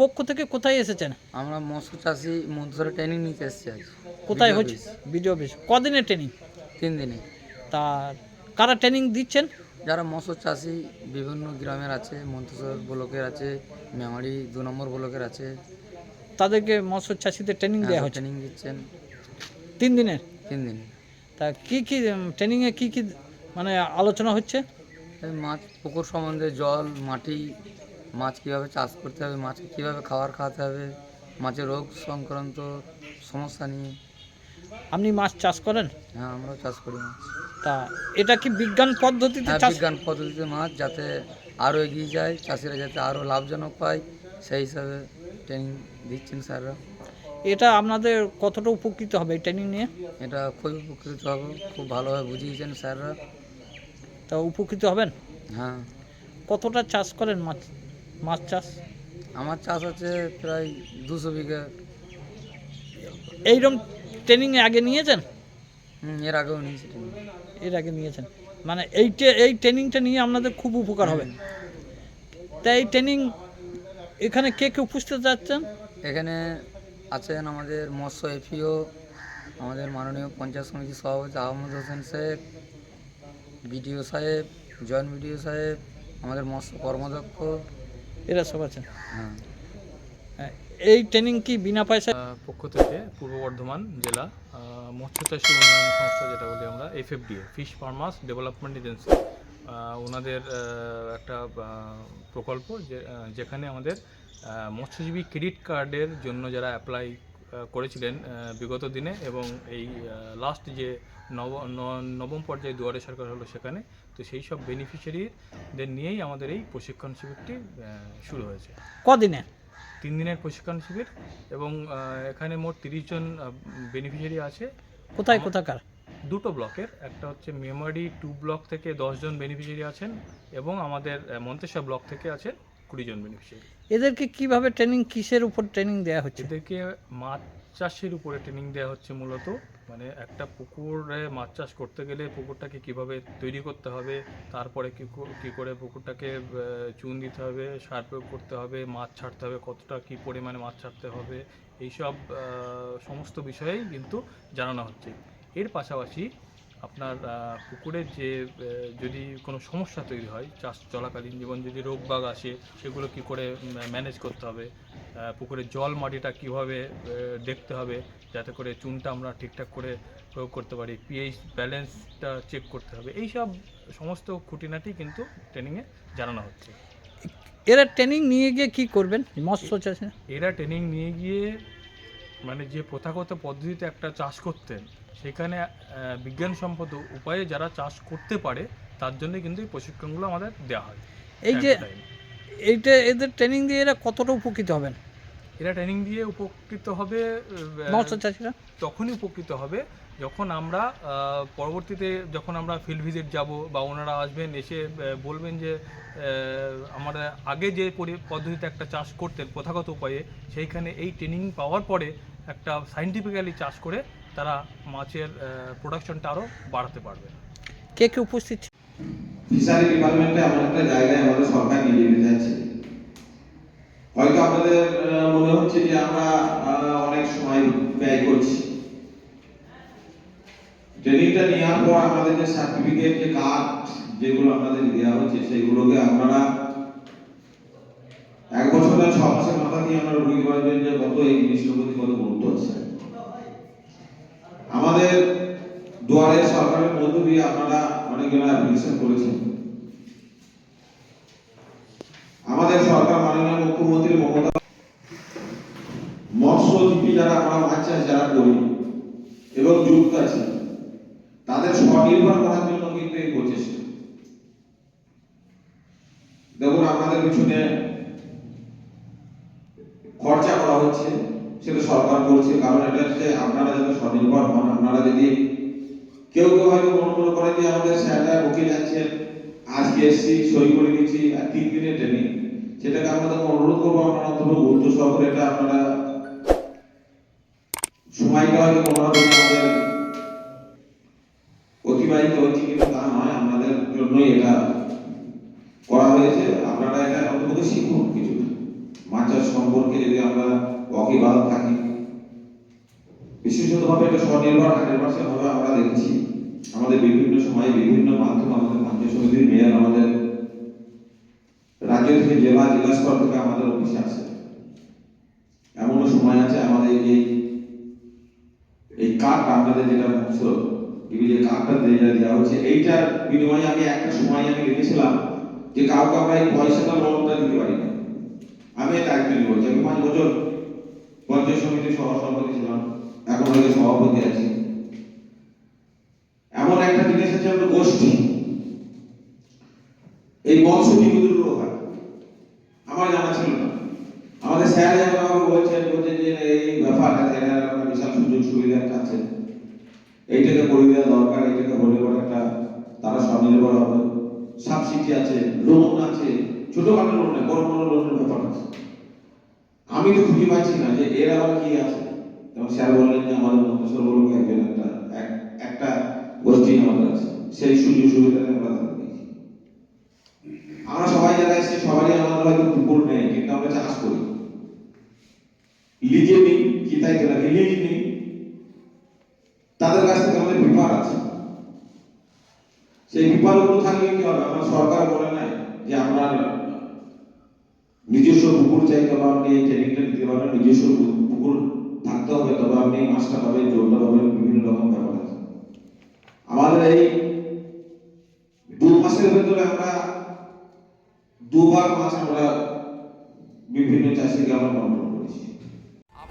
পক্ষ থেকে কোথায় এসেছেন? আমরা মৎস্য চাষি মন্ত্রী ট্রেনিং নিতে এসেছি আজ। কোথায় হচ্ছে। ভিডিও অফিস কদিনের ট্রেনিং? তিন দিনে। তার কারা ট্রেনিং দিচ্ছেন? যারা মৎস্য চাষি বিভিন্ন গ্রামের আছে মন্ত্রসর ব্লকের আছে মেমারি দু নম্বর ব্লকের আছে। তাদেরকে মৎস্য চাষিদের ট্রেনিং দেওয়া হচ্ছে? ট্রেনিং দিচ্ছেন। তিন দিনের? তিন দিন। তা কি কি ট্রেনিংয়ে কি কি মানে আলোচনা হচ্ছে? মাছ পুকুর সম্বন্ধে জল মাটি মাছ কীভাবে চাষ করতে হবে মাছকে কীভাবে খাবার খাওয়াতে হবে মাছের রোগ সংক্রান্ত সমস্যা নিয়ে। আপনি মাছ চাষ করেন? হ্যাঁ আমরাও চাষ করি মাছ। তা এটা কি বিজ্ঞান পদ্ধতিতে হ্যাঁ চাষ বিজ্ঞান পদ্ধতিতে মাছ যাতে আরও এগিয়ে যায় চাষিরা যাতে আরও লাভজনক পায় সেই হিসাবে ট্রেনিং দিচ্ছেন স্যাররা। এটা আপনাদের কতটা উপকৃত হবে এই ট্রেনিং নিয়ে? এটা খুবই উপকৃত হবে খুব ভালোভাবে বুঝিয়েছেন স্যাররা। তা উপকৃত হবেন? হ্যাঁ। কতটা চাষ করেন মাছ? মাছ চাষ? আমার চাষ আছে প্রায় দুশো বিঘা। এইরকম ট্রেনিংয়ে আগে নিয়েছেন? হুম, এর আগেও নিয়েছি ট্রেনিং এর আগে নিয়েছেন। মানে এই টে- এই ট্রেনিংটা নিয়ে আপনাদের খুব উপকার হবে। তাই এই ট্রেনিং এখানে কে কে উপস্থিত যাচ্ছেন এখানে আছেন আমাদের মৎস্য এফিও আমাদের মাননীয় পঞ্চায়েত সমিতির সভাপতি আহমদ হোসেন শেখ বিডিও সাহেব জয়েন্ট বিডিও সাহেব আমাদের মৎস্য কর্মদক্ষ এরা সব আছেন হ্যাঁ। এই ট্রেনিং কি বিনা পয়সা পক্ষ থেকে পূর্ব বর্ধমান জেলা মৎস্য চাষী উন্নয়ন সংস্থা যেটা বলি আমরা FFDA fish farmers development agency ওনাদের একটা প্রকল্প যে যেখানে আমাদের মৎস্যজীবী ক্রেডিট কার্ডের জন্য যারা অ্যাপ্লাই করেছিলেন বিগত দিনে এবং এই লাস্ট যে নব নবম পর্যায়ে দুয়ারে সরকার হলো সেখানে তো সেই সব বেনিফিশিয়ারিদের নিয়েই আমাদের এই প্রশিক্ষণ শিবিরটি শুরু হয়েছে। কদিনে তিন দিনের প্রশিক্ষণ শিবির এবং এখানে মোট তিরিশ জন বেনিফিশিয়ারি আছে। কোথায় কোথাকার? দুটো ব্লকের একটা হচ্ছে মেমারি টু ব্লক থেকে দশজন বেনিফিশিয়ারি আছেন এবং আমাদের মন্তেশ্বর ব্লক থেকে আছে কুড়ি জন বেনিফিশিয়ারি এদেরকে কীভাবে ট্রেনিং কিসের উপর ট্রেনিং দেওয়া হচ্ছে? এদেরকে মাছ চাষের উপরে ট্রেনিং দেওয়া হচ্ছে মূলত। মানে একটা পুকুরে মাছ চাষ করতে গেলে পুকুরটাকে কীভাবে তৈরি করতে হবে, তারপরে কী করে পুকুরটাকে চুন দিতে হবে, সার প্রয়োগ করতে হবে, মাছ ছাড়তে হবে, কতটা কী পরিমাণে মাছ ছাড়তে হবে, এইসব সমস্ত বিষয়েই কিন্তু জানানো হচ্ছে। এর পাশাপাশি আপনার পুকুরের যে যদি কোনো সমস্যা তৈরি হয় চাষ চলাকালীন জীবন যদি রোগ বাগ আসে সেগুলো কি করে ম্যানেজ করতে হবে? পুকুরের জল মাটিটা কীভাবে দেখতে হবে? যাতে করে চুনটা আমরা ঠিকঠাক করে প্রয়োগ করতে পারি পিএইচ ব্যালেন্সটা চেক করতে হবে। এই সব সমস্ত খুঁটিনাটি কিন্তু ট্রেনিংয়ে জানানো হচ্ছে। এরা ট্রেনিং নিয়ে গিয়ে কি করবেন? মৎস্য চাষে? এরা ট্রেনিং নিয়ে গিয়ে মানে যে প্রথাগত পদ্ধতিতে একটা চাষ করতেন সেখানে বিজ্ঞানসম্মত উপায়ে যারা চাষ করতে পারে তার জন্য কিন্তু এই প্রশিক্ষণগুলো আমাদের দেওয়া হয় এই যে। এইটা এদের ট্রেনিং দিয়ে এরা কতটা উপকৃত হবেন এরা ট্রেনিং দিয়ে উপকৃত হবে তখনই উপকৃত হবে যখন আমরা পরবর্তীতে যখন আমরা ফিল্ড ভিজিট যাব বা ওনারা আসবেন এসে বলবেন যে আমরা আগে যে পরি- পদ্ধতিতে একটা চাষ করতেন প্রথাগত উপায়ে সেইখানে এই ট্রেনিং পাওয়ার পরে একটা সাইন্টিফিক্যালি চাষ করে তারা মাছের প্রোডাকশনটা আরও বাড়াতে পারবে। কে কে উপস্থিত ফিশারি ডিপার্টমেন্টে এমন একটা জায়গায় আমাদের সরকার নিয়ে যেতে যাচ্ছে। হয়তো আপনাদের হচ্ছে যে আমরা অনেক সময় ব্যয় করছি। ট্রেনিংটা নেওয়ার পর আমাদের যে সার্টিফিকেট যে কার্ড যেগুলো আপনাদের দেওয়া হচ্ছে, সেগুলোকে আপনারা এক বছরের ছ মাসের মাথা দিয়ে আপনারা বুঝতে পারবেন যে কত এই জিনিসগুলোর প্রতি কত গুরুত্ব আছে। আমাদের দুয়ারে সরকারের মধ্য দিয়ে আপনারা অনেকগুলো অ্যাপ্লিকেশন করেছেন। আমাদের সরকার মাননীয় মুখ্যমন্ত্রী মমতা মৎস্যজীবী যারা আমরা চাষ যারা করি এবং যুক্ত আছে, তাদের স্বনির্ভর করার জন্য কিন্তু এই প্রচেষ্টা দেখুন, আমাদের পিছনে খরচা করা হচ্ছে, সেটা সরকার করছে, কারণ এটা হচ্ছে আপনারা যাতে স্বনির্ভর হন, আপনারা যদি কেউ কেউ হয়তো মনে মনে করে যে আমাদের স্যাররা ওকে যাচ্ছেন আজকে এসছি, সই করে দিচ্ছি, আর তিন দিনের ট্রেনিং সেটাকে আমাদের অনুরোধ করব, আপনারা অন্তত গুরুত্ব সহকারে এটা আপনারা হয়তো কোনো আমাদের অতিবাহিত হচ্ছে কিন্তু তা নয়, আমাদের জন্যই এটা করা হয়েছে। আপনারা এটা অন্তত শিখুন কিছু মাছ সম্পর্কে যদি আমরা ওয়াকিবহাল থাকি, বিশেষতভাবে এটা স্বনির্ভর, হান্ড্রেড হবে আমরা দেখেছি। আমাদের বিভিন্ন সময়ে বিভিন্ন মাধ্যম, আমাদের পঞ্চায়েত সমিতির মেয়র, আমাদের রাজ্য থেকে জেলা জেলা স্তর থেকে আমাদের অফিসে আসে। এমনও সময় আছে আমাদের এই আপনাদের যেটা মুখ্য যে কার্ডটা যেটা দেওয়া হচ্ছে, এইটার বিনিময়ে আমি একটা সময় আমি লিখেছিলাম যে কাউকে আমরা এই পয়সাটা লোনটা দিতে পারি না। আমি এটা একদিন বলছি আমি পাঁচ বছর পঞ্চায়েত সমিতির সহ সভাপতি ছিলাম, এখন হয়তো সভাপতি আছি। এমন একটা জিনিস আছে আমাদের গোষ্ঠী। এই বংশ বিদ্যুৎ হয়। আমার জানা ছিল না। আমাদের স্যার যখন আমাকে বলছেন বলছেন যে, এই ব্যাপার আছে বিশাল সুযোগ সুবিধা আছে। এইটাকে করে দেওয়া দরকার, এইটাকে হলে পরে একটা তারা স্বনির্ভর হবে। সাবসিডি আছে লোন আছে, ছোটখাটো লোন নেই বড় বড় লোনের ব্যাপার আছে। আমি তো খুঁজে পাচ্ছি না যে এর আবার কি আছে। এবং স্যার বললেন যে আমাদের মন্ত্রিসর বলব একজন একটা, এক- একটা গোষ্ঠী আমাদের আছে। সেই সুযোগ সুবিধাটা আমরা তাদের দিয়েছি। আমরা সবাই যারা এসেছি, সবারই আমাদের হয়তো পুকুর নেই, কিন্তু আমরা চাষ করি। লিজে নিই কি তাই তো লিজ নিই তাদের কাছ থেকে আমাদের বিপার আছে। সেই বিপারগুলো থাকলে কি হবে? আমার সরকার বলে নাই যে আমরা নিজস্ব পুকুর চাই তবে আপনি, এই ট্রেনিংটা দিতে পারবেন। নিজস্ব পুকুর থাকতে হবে, তবে আপনি মাছটা পাবেন, জলটা পাবেন, বিভিন্ন রকম ব্যাপার আছে। আমাদের এই দু মাসের ভেতরে আমরা দুবার মাছ আমরা বিভিন্ন চাষিকে আমরা কন্ট্রোল